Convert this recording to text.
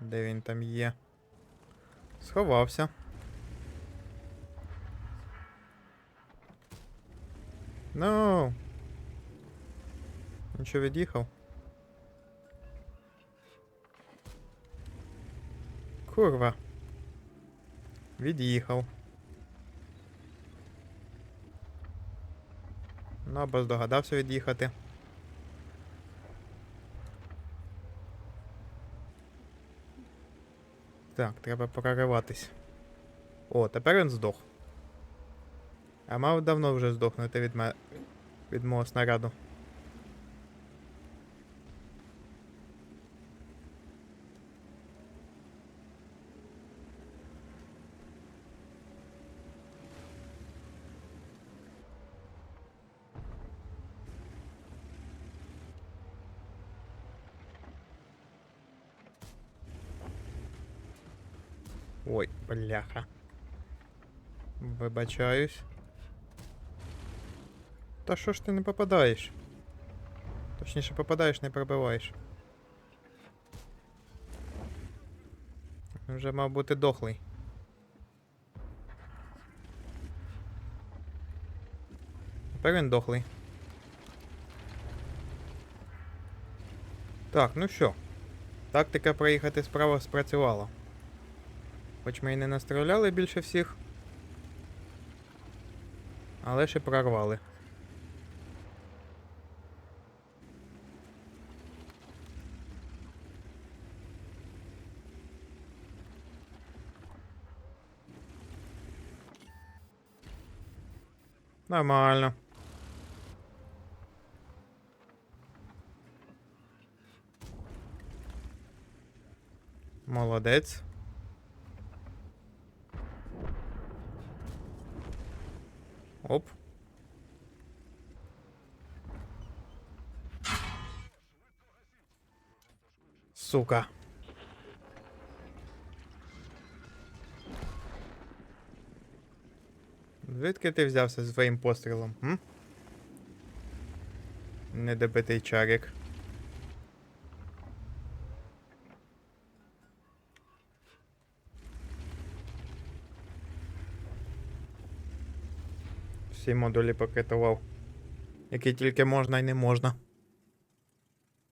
Де він там є? Сховався. Ну. Він що від'їхав? Курва. Від'їхав. Ну, або здогадався від'їхати. Так, треба прориватись. О, тепер він здох. А мав давно вже здохнути від ме... від мого снаряду. Ой, бляха. Вибачаюсь. Та що ж ти не попадаєш? Точніше, попадаєш, не пробиваєш. Вже мав бути дохлий. Тепер він дохлий. Так, ну що. Тактика проїхати справа спрацювала. Хоч ми і не настріляли більше всіх. Але ще прорвали. Нормально. Молодець. Оп. Сука. Звідки ти взявся зі своїм пострілом? М? Недобитий чарик. Всі модулі пакетував, Які тільки можна і не можна.